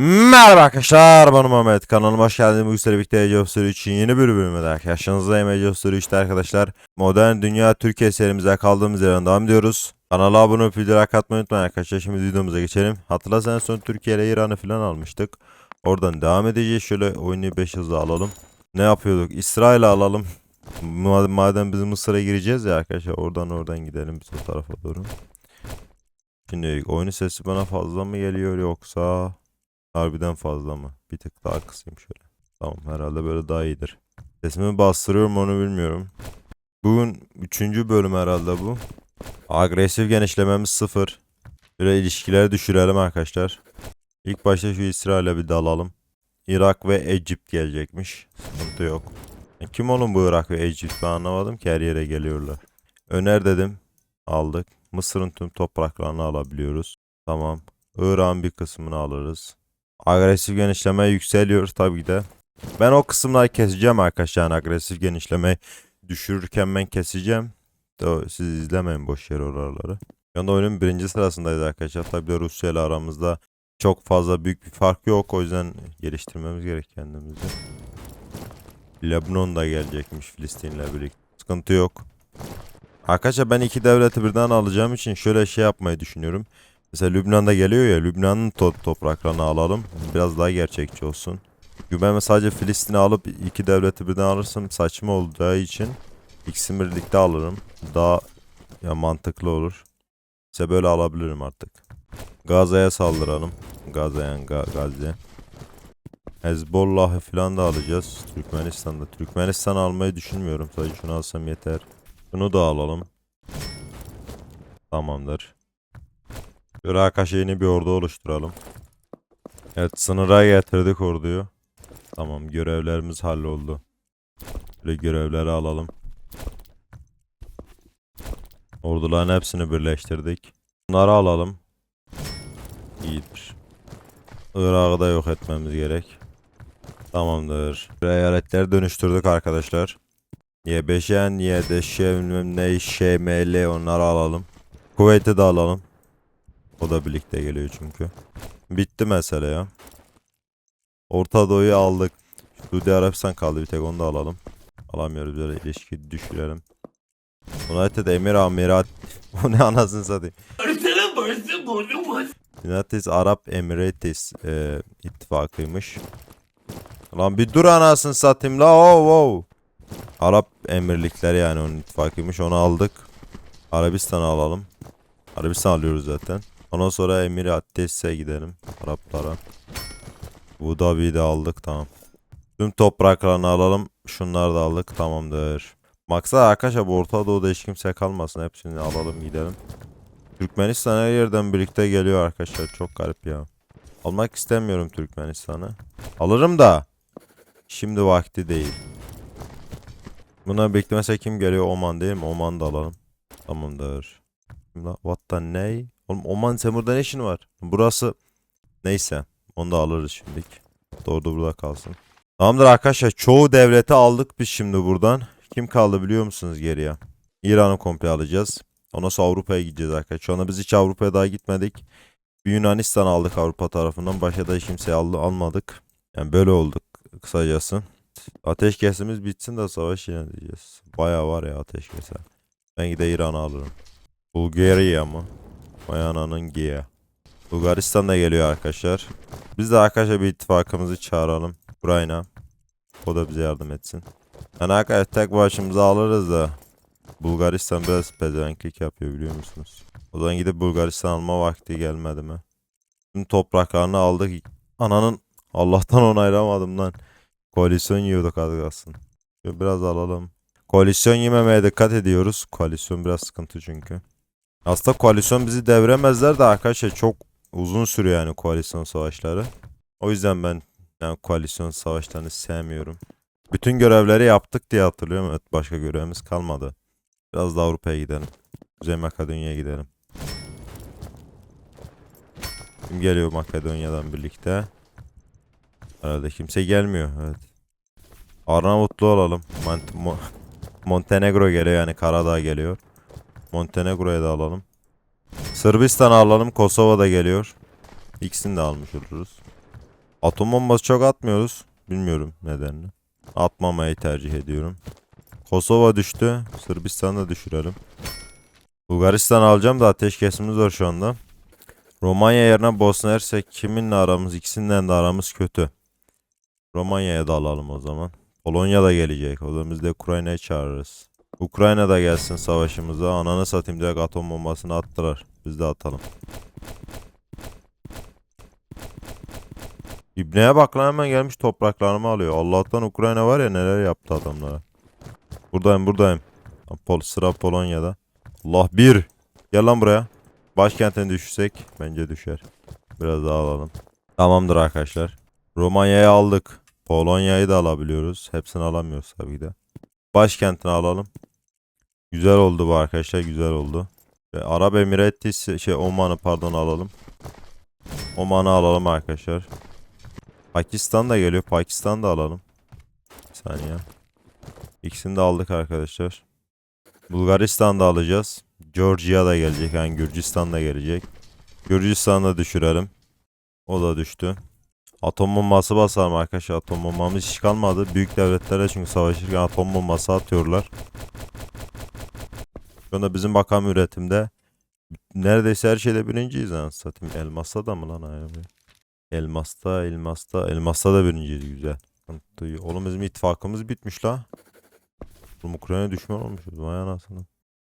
Merhaba arkadaşlar ben Mehmet kanalıma hoş geldiniz. Bu üstelik birlikte Age of Story için yeni bir bölümde de karşınızdayım Age of Story 3'te arkadaşlar. Modern Dünya Türkiye serimize kaldığımız yerden devam ediyoruz. Kanala abone olup videoya like atmayı unutmayın arkadaşlar. Şimdi videomuza geçelim. Hatırlarsanız son Türkiye ile İran'ı falan almıştık. Oradan devam edeceğiz. Şöyle oyunu 5 hızlı alalım. Ne yapıyorduk? İsrail'i alalım. Ma- Madem biz Mısır'a gireceğiz ya arkadaşlar oradan oradan gidelim biz o tarafa doğru. Şimdi oyunun sesi bana fazla mı geliyor yoksa Harbiden fazla mı? Bir tık daha kısayım şöyle. Tamam herhalde böyle daha iyidir. Sesimi bastırıyorum onu bilmiyorum. Bugün üçüncü bölüm herhalde bu. Agresif genişlememiz sıfır. Böyle ilişkileri düşürelim arkadaşlar. İlk başta şu İsrail'e bir dalalım. Irak ve Ecipt gelecekmiş. Sıkıntı yok. E, Kim oğlum bu Irak ve Ecipt ben anlamadım ki her yere geliyorlar. Öner dedim. Aldık. Mısır'ın tüm topraklarını alabiliyoruz. Tamam. Irak'ın bir kısmını alırız. Agresif genişleme yükseliyor tabii ki de. Ben o kısımları keseceğim arkadaşlar. Yani agresif genişlemeyi düşürürken ben keseceğim. Siz izlemeyin boş yer oraları. Şu anda oyunun birinci sırasındayız arkadaşlar. Tabii de Rusya ile aramızda çok fazla büyük bir fark yok. O yüzden geliştirmemiz gerek kendimizi. Lebanon da gelecekmiş Filistin'le birlikte. Sıkıntı yok. Arkadaşlar ben iki devleti birden alacağım için şöyle şey yapmayı düşünüyorum. Mesela Lübnan'da geliyor ya Lübnan'ın to- topraklarını alalım. Biraz daha gerçekçi olsun. Çünkü sadece Filistin'i alıp iki devleti birden alırsam saçma olacağı için ikisini birlikte alırım. Daha ya mantıklı olur. İşte böyle alabilirim artık. Gazze'ye saldıralım. Gazze yani Ga- Gazze. Hezbollah'ı falan da alacağız. Türkmenistan'da. Türkmenistan almayı düşünmüyorum. Sadece şunu alsam yeter. Bunu da alalım. Tamamdır. Irak'a şeyini bir ordu oluşturalım. Evet sınıra getirdik orduyu. Tamam görevlerimiz halloldu. Böyle görevleri alalım. Orduların hepsini birleştirdik. Bunları alalım. İyidir. Irak'ı da yok etmemiz gerek. Tamamdır. Eyaletleri dönüştürdük arkadaşlar. Y5'en, Y5'e bilmem ne, ŞML onları alalım. Kuveyt'i de alalım. O da birlikte geliyor çünkü. Bitti mesele ya. Orta Doğu'yu aldık. Suudi Arabistan kaldı bir tek onu da alalım. Alamıyoruz böyle ilişki düşürelim. United Emir Amirat. o ne anasını satayım. United Arap Emirates e, ittifakıymış. Lan bir dur anasını satayım la oh, oh. Arap Emirlikleri yani onun ittifakıymış onu aldık. Arabistan'ı alalım. Arabistan alıyoruz zaten. Ondan sonra Emirates'e gidelim. Araplara. Bu Dhabi'yi de aldık tamam. Tüm topraklarını alalım. Şunları da aldık tamamdır. Maksat arkadaşlar bu Orta Doğu'da hiç kimse kalmasın. Hepsini alalım gidelim. Türkmenistan her yerden birlikte geliyor arkadaşlar. Çok garip ya. Almak istemiyorum Türkmenistan'ı. Alırım da. Şimdi vakti değil. Buna beklemese kim geliyor? Oman değil mi? Oman da alalım. Tamamdır. La, What the ney? Oğlum Oman sen burada ne işin var? Burası neyse. Onu da alırız şimdilik. Doğru da burada kalsın. Tamamdır arkadaşlar. Çoğu devleti aldık biz şimdi buradan. Kim kaldı biliyor musunuz geriye? İran'ı komple alacağız. Ondan sonra Avrupa'ya gideceğiz arkadaşlar. Şu anda biz hiç Avrupa'ya daha gitmedik. Bir Yunanistan aldık Avrupa tarafından. Başka da hiç kimseyi al almadık. Yani böyle olduk kısacası. Ateşkesimiz bitsin de savaş yine diyeceğiz. Baya var ya ateşkese. Ben gide İran'ı alırım. Bulgaria mı? Vay ananın giye. Bulgaristan da geliyor arkadaşlar. Biz de arkadaşlar bir ittifakımızı çağıralım. Ukrayna. O da bize yardım etsin. Yani arkadaşlar tek başımıza alırız da. Bulgaristan biraz pezevenklik yapıyor biliyor musunuz? O zaman gidip Bulgaristan alma vakti gelmedi mi? Tüm topraklarını aldık. Ananın Allah'tan onaylamadım lan. Koalisyon yiyorduk az kalsın. Biraz alalım. Koalisyon yememeye dikkat ediyoruz. Koalisyon biraz sıkıntı çünkü. Aslında koalisyon bizi devremezler de arkadaşlar çok uzun sürüyor yani koalisyon savaşları. O yüzden ben yani koalisyon savaşlarını sevmiyorum. Bütün görevleri yaptık diye hatırlıyorum. Evet başka görevimiz kalmadı. Biraz da Avrupa'ya gidelim. Kuzey Makedonya'ya gidelim. Kim geliyor Makedonya'dan birlikte? Herhalde kimse gelmiyor. Evet. Arnavutlu olalım. Mont Mo- Montenegro geliyor yani Karadağ geliyor. Montenegro'ya da alalım. Sırbistan'ı alalım. Kosova da geliyor. İkisini de almış oluruz. Atom bombası çok atmıyoruz. Bilmiyorum nedenini. Atmamayı tercih ediyorum. Kosova düştü. Sırbistan'ı da düşürelim. Bulgaristan alacağım da ateşkesimiz var şu anda. Romanya yerine Bosna Hersek kiminle aramız ikisinden de aramız kötü. Romanya'ya da alalım o zaman. Polonya da gelecek. O zaman biz de Ukrayna'yı çağırırız. Ukrayna da gelsin savaşımıza. Ananı satayım direkt atom bombasını attılar. Biz de atalım. İbne'ye bak lan hemen gelmiş topraklarımı alıyor. Allah'tan Ukrayna var ya neler yaptı adamlara. Buradayım buradayım. Pol sıra Polonya'da. Allah bir. Gel lan buraya. Başkentine düşsek bence düşer. Biraz daha alalım. Tamamdır arkadaşlar. Romanya'yı aldık. Polonya'yı da alabiliyoruz. Hepsini alamıyoruz tabii de. Başkentini alalım. Güzel oldu bu arkadaşlar. Güzel oldu. Ve Arap Emirati şey Oman'ı pardon alalım. Oman'ı alalım arkadaşlar. Pakistan da geliyor. Pakistan da alalım. Bir saniye. İkisini de aldık arkadaşlar. Bulgaristan da alacağız. Georgia da gelecek. Yani Gürcistan da gelecek. Gürcistan'ı da düşürelim. O da düştü. Atom bombası basalım arkadaşlar. Atom bombamız hiç kalmadı. Büyük devletlere çünkü savaşırken atom bombası atıyorlar. Şu anda bizim bakan üretimde neredeyse her şeyde birinciyiz lan satayım. Elmas'ta da mı lan ayrı Elmas'ta, elmasta, elmasta da birinciyiz güzel. Oğlum bizim ittifakımız bitmiş la. Oğlum Ukrayna düşman olmuşuz. Vay anasını.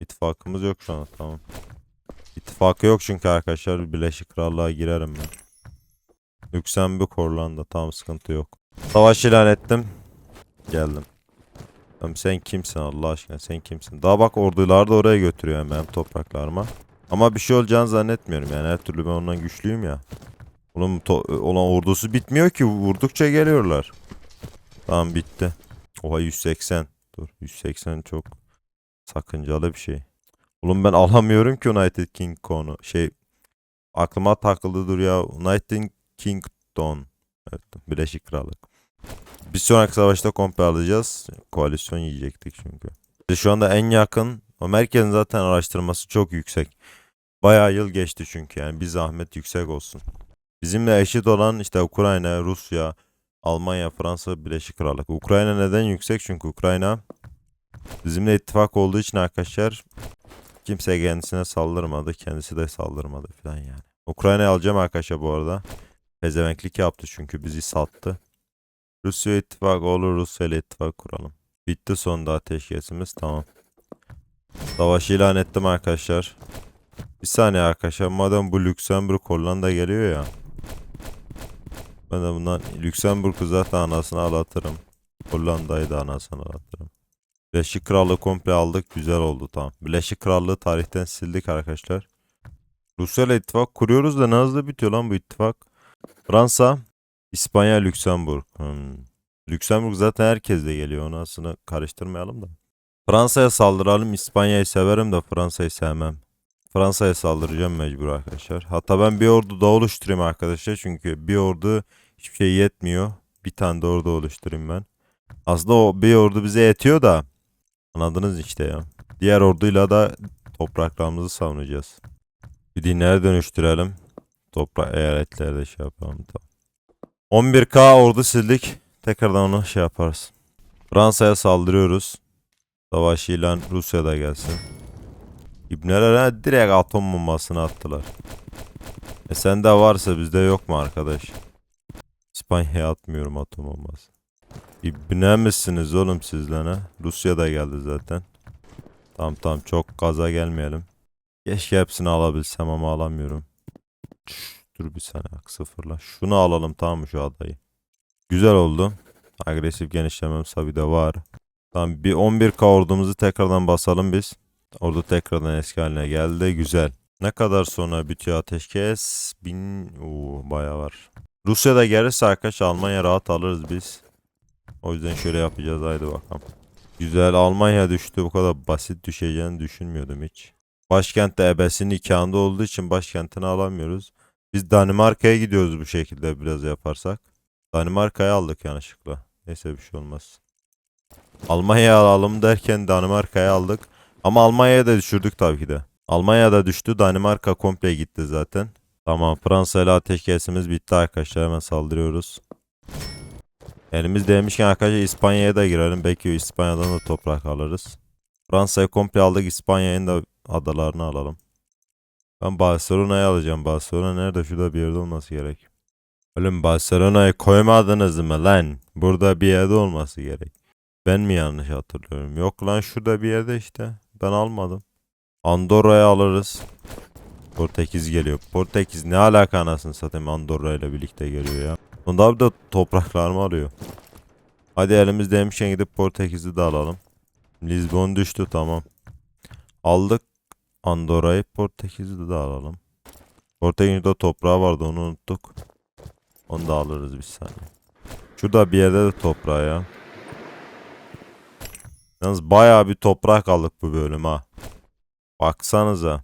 İttifakımız yok şu an tamam. İttifakı yok çünkü arkadaşlar Birleşik Krallığa girerim ben. Lüksemburg, Hollanda tamam sıkıntı yok. Savaş ilan ettim. Geldim. Tamam sen kimsin Allah aşkına sen kimsin? Daha bak ordular da oraya götürüyor hem benim topraklarıma. Ama bir şey olacağını zannetmiyorum yani her türlü ben ondan güçlüyüm ya. Oğlum to- olan ordusu bitmiyor ki vurdukça geliyorlar. Tamam bitti. Oha 180. Dur 180 çok sakıncalı bir şey. Oğlum ben alamıyorum ki United Kingdom'u. Şey aklıma takıldı dur ya. United Kingdom. Evet Birleşik Krallık. Bir sonraki savaşta komple alacağız. Koalisyon yiyecektik çünkü. Şu anda en yakın o merkezin zaten araştırması çok yüksek. Bayağı yıl geçti çünkü yani bir zahmet yüksek olsun. Bizimle eşit olan işte Ukrayna, Rusya, Almanya, Fransa, Birleşik Krallık. Ukrayna neden yüksek? Çünkü Ukrayna bizimle ittifak olduğu için arkadaşlar kimse kendisine saldırmadı. Kendisi de saldırmadı falan yani. Ukrayna'yı alacağım arkadaşlar bu arada. Pezevenklik yaptı çünkü bizi sattı. Rusya ittifak olur Rusya ile ittifak kuralım. Bitti sonunda ateşkesimiz tamam. Savaşı ilan ettim arkadaşlar. Bir saniye arkadaşlar madem bu Lüksemburg Hollanda geliyor ya. Ben de bundan Lüksemburg'u zaten anasını ağlatırım. Hollanda'yı da anasını ağlatırım. Birleşik Krallığı komple aldık. Güzel oldu tamam. Birleşik Krallığı tarihten sildik arkadaşlar. Rusya ile ittifak kuruyoruz da ne hızlı bitiyor lan bu ittifak. Fransa, İspanya, Lüksemburg. Hmm. Lüksemburg zaten herkes de geliyor. Onu aslında karıştırmayalım da. Fransa'ya saldıralım. İspanya'yı severim de Fransa'yı sevmem. Fransa'ya saldıracağım mecbur arkadaşlar. Hatta ben bir ordu da oluşturayım arkadaşlar. Çünkü bir ordu hiçbir şey yetmiyor. Bir tane de ordu oluşturayım ben. Aslında o bir ordu bize yetiyor da. Anladınız işte ya. Diğer orduyla da topraklarımızı savunacağız. Bir dinlere dönüştürelim. Toprak eyaletlerde şey yapalım. Tamam. 11k ordu sildik. Tekrardan onu şey yaparız. Fransa'ya saldırıyoruz. Savaş ilan Rusya'da gelsin. İbneler direkt atom bombasını attılar. E sende varsa bizde yok mu arkadaş? İspanya'ya atmıyorum atom bombası. İbne misiniz oğlum siz lan ha? Rusya da geldi zaten. Tamam tamam çok gaza gelmeyelim. Keşke hepsini alabilsem ama alamıyorum. Dur bir saniye sıfırla. Şunu alalım tamam mı şu adayı? Güzel oldu. Agresif genişlemem tabi de var. Tamam bir 11k ordumuzu tekrardan basalım biz. Ordu tekrardan eski haline geldi. Güzel. Ne kadar sonra bitiyor ateşkes? Bin... Oo, bayağı var. Rusya'da gelirse arkadaş Almanya rahat alırız biz. O yüzden şöyle yapacağız. Haydi bakalım. Güzel. Almanya düştü. Bu kadar basit düşeceğini düşünmüyordum hiç. Başkent de ebesinin nikahında olduğu için başkentini alamıyoruz. Biz Danimarka'ya gidiyoruz bu şekilde biraz yaparsak. Danimarka'yı aldık yanlışlıkla. Neyse bir şey olmaz. Almanya'ya alalım derken Danimarka'yı aldık. Ama Almanya'ya da düşürdük tabii ki de. Almanya'da düştü. Danimarka komple gitti zaten. Tamam Fransa ile ateşkesimiz bitti arkadaşlar hemen saldırıyoruz. Elimiz değmişken arkadaşlar İspanya'ya da girelim. Belki İspanya'dan da toprak alırız. Fransa'yı komple aldık. İspanya'nın da adalarını alalım. Ben Barcelona'yı alacağım. Barcelona nerede? Şurada bir yerde olması gerek. Oğlum Barcelona'yı koymadınız mı lan? Burada bir yerde olması gerek. Ben mi yanlış hatırlıyorum? Yok lan şurada bir yerde işte. Ben almadım. Andorra'yı alırız. Portekiz geliyor. Portekiz ne alaka anasını satayım Andorra ile birlikte geliyor ya. Onda bir de topraklarımı alıyor. Hadi elimiz demişken gidip Portekiz'i de alalım. Lisbon düştü tamam. Aldık Andorra'yı Portekiz'i de alalım. Portekiz'de toprağı vardı onu unuttuk. Onu da alırız bir saniye. Şurada bir yerde de toprağı ya. Yalnız bayağı bir toprak aldık bu bölüm ha. Baksanıza.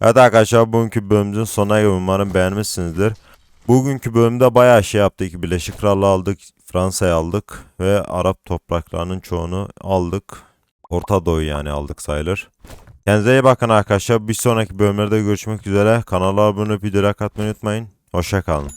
Evet arkadaşlar bugünkü bölümümüzün sonuna geldik. Umarım beğenmişsinizdir. Bugünkü bölümde bayağı şey yaptık. Birleşik Krallığı aldık, Fransa'yı aldık ve Arap topraklarının çoğunu aldık. Orta Doğu yani aldık sayılır. Kendinize iyi bakın arkadaşlar. Bir sonraki bölümlerde görüşmek üzere. Kanala abone olup videoya katmayı unutmayın. Hoşçakalın.